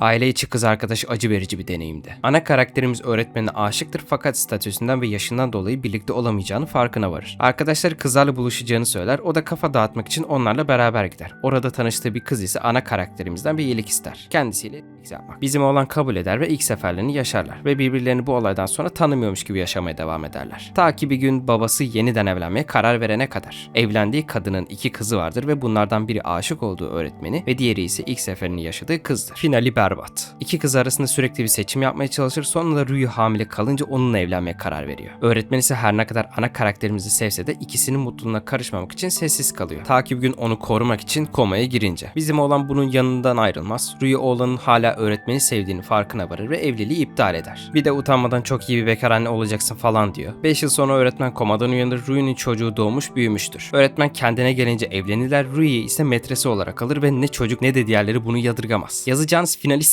Aile içi kız arkadaş acı verici bir deneyimdi. Ana karakterimiz öğretmenine aşıktır fakat statüsünden ve yaşından dolayı birlikte olamayacağını farkına varır. Arkadaşları kızlarla buluşacağını söyler, o da kafa dağıtmak için onlarla beraber gider. Orada tanıştığı bir kız ise ana karakterimizden bir iyilik ister. Kendisiyle iyilik yapmak. Bizim olan kabul eder ve ilk seferlerini yaşarlar ve birbirlerini bu olaydan sonra tanımıyormuş gibi yaşamaya devam ederler. Ta ki bir gün babası yeniden evlenmeye karar verene kadar. Evlendiği kadının iki kızı vardır ve bunlardan biri aşık olduğu öğretmeni ve diğeri ise ilk seferini yaşadığı kızdır. Finali fördärvat. İki kız arasında sürekli bir seçim yapmaya çalışır sonra da Ryu hamile kalınca onunla evlenmeye karar veriyor. Öğretmen ise her ne kadar ana karakterimizi sevse de ikisinin mutluluğuna karışmamak için sessiz kalıyor. Ta ki bir gün onu korumak için komaya girince. Bizim oğlan bunun yanından ayrılmaz. Ryu oğlanın hala öğretmeni sevdiğini farkına varır ve evliliği iptal eder. Bir de utanmadan çok iyi bir bekar anne olacaksın falan diyor. 5 yıl sonra öğretmen komadan uyanır. Ryu'nun çocuğu doğmuş büyümüştür. Öğretmen kendine gelince evlenirler. Ryu ise metresi olarak alır ve ne çocuk ne de diğerleri bunu yadırgamaz. Yazacağınız finali